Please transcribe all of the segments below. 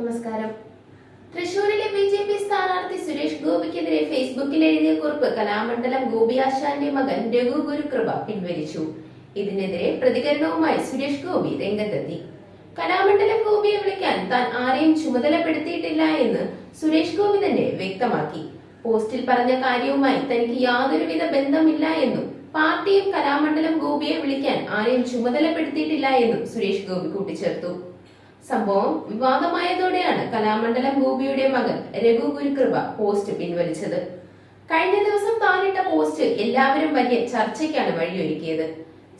നമസ്കാരം. തൃശൂരിലെ B J P സ്ഥാനാർത്ഥി സുരേഷ് ഗോപിക്കെതിരെ ഫേസ്ബുക്കിൽ എഴുതിയ കുറിപ്പ് കലാമണ്ഡലം ഗോപി ആശാന്റെ മകൻ രഘു ഗുരുകൃപ പിൻവലിച്ചു. ഇതിനെതിരെ പ്രതികരണവുമായി സുരേഷ് ഗോപി രംഗത്തെത്തി. കലാമണ്ഡലം ഗോപിയെ വിളിക്കാൻ താൻ ആരെയും ചുമതലപ്പെടുത്തിയിട്ടില്ല എന്ന് സുരേഷ് ഗോപി തന്നെ വ്യക്തമാക്കി. പോസ്റ്റിൽ പറഞ്ഞ കാര്യവുമായി തനിക്ക് യാതൊരുവിധ ബന്ധമില്ല എന്നും പാർട്ടിയും കലാമണ്ഡലം ഗോപിയെ വിളിക്കാൻ ആരെയും ചുമതലപ്പെടുത്തിയിട്ടില്ല എന്നും സുരേഷ് ഗോപി കൂട്ടിച്ചേർത്തു. സംഭവം വിവാദമായതോടെയാണ് കലാമണ്ഡലം ഗോപിയുടെ മകൻ രഘു ഗുരുകൃപ പോസ്റ്റ് പിൻവലിച്ചത്. കഴിഞ്ഞ ദിവസം താനിട്ട പോസ്റ്റ് എല്ലാവരും വലിയ ചർച്ചയ്ക്കാണ് വഴിയൊരുക്കിയത്.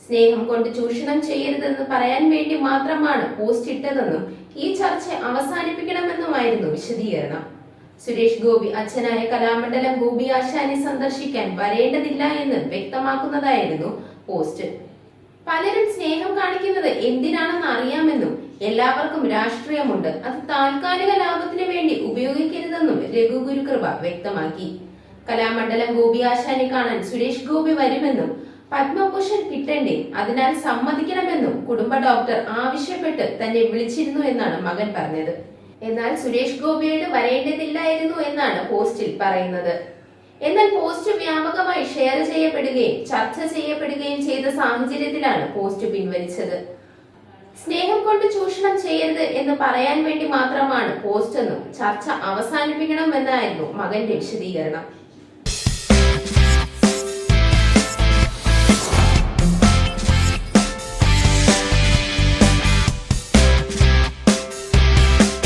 സ്നേഹം കൊണ്ട് ചൂഷണം ചെയ്യരുതെന്ന് പറയാൻ വേണ്ടി മാത്രമാണ് പോസ്റ്റ് ഇട്ടതെന്നും ഈ ചർച്ച അവസാനിപ്പിക്കണമെന്നുമായിരുന്നു വിശദീകരണം. സുരേഷ് ഗോപി അച്ഛനായ കലാമണ്ഡലം ഗോപി ആശാനെ സന്ദർശിക്കാൻ വരേണ്ടതില്ല എന്ന് വ്യക്തമാക്കുന്നതായിരുന്നു പോസ്റ്റ്. പലരും സ്നേഹം കാണിക്കുന്നത് എന്തിനാണെന്ന് അറിയാമെന്നും എല്ലാവർക്കും രാഷ്ട്രീയമുണ്ട്. അത് താൽക്കാലിക ലാഭത്തിന് വേണ്ടി ഉപയോഗിക്കരുതെന്നും രഘു ഗുരുകൃപ വ്യക്തമാക്കി. കലാമണ്ഡലം ഗോപി ആശാനെ കാണാൻ സുരേഷ് ഗോപി വരുമെന്നും പത്മഭൂഷൺ കിട്ടണ്ടേ? അതിനാൽ സമ്മതിക്കണമെന്നും കുടുംബ ഡോക്ടർ ആവശ്യപ്പെട്ട് തന്നെ വിളിച്ചിരുന്നു എന്നാണ് മകൻ പറഞ്ഞത്. എന്നാൽ സുരേഷ് ഗോപിയോട് വരേണ്ടതില്ലായിരുന്നു എന്നാണ് പോസ്റ്റിൽ പറയുന്നത്. എന്നാൽ പോസ്റ്റ് വ്യാപകമായി ഷെയർ ചെയ്യപ്പെടുകയും ചർച്ച ചെയ്യപ്പെടുകയും ചെയ്ത സാഹചര്യത്തിലാണ് പോസ്റ്റ് പിൻവലിച്ചത്. സ്നേഹം കൊണ്ട് ചൂഷണം ചെയ്യരുത് എന്ന് പറയാൻ വേണ്ടി മാത്രമാണ് പോസ്റ്റെന്നും ചർച്ച അവസാനിപ്പിക്കണമെന്നായിരുന്നു മകന്റെ വിശദീകരണം.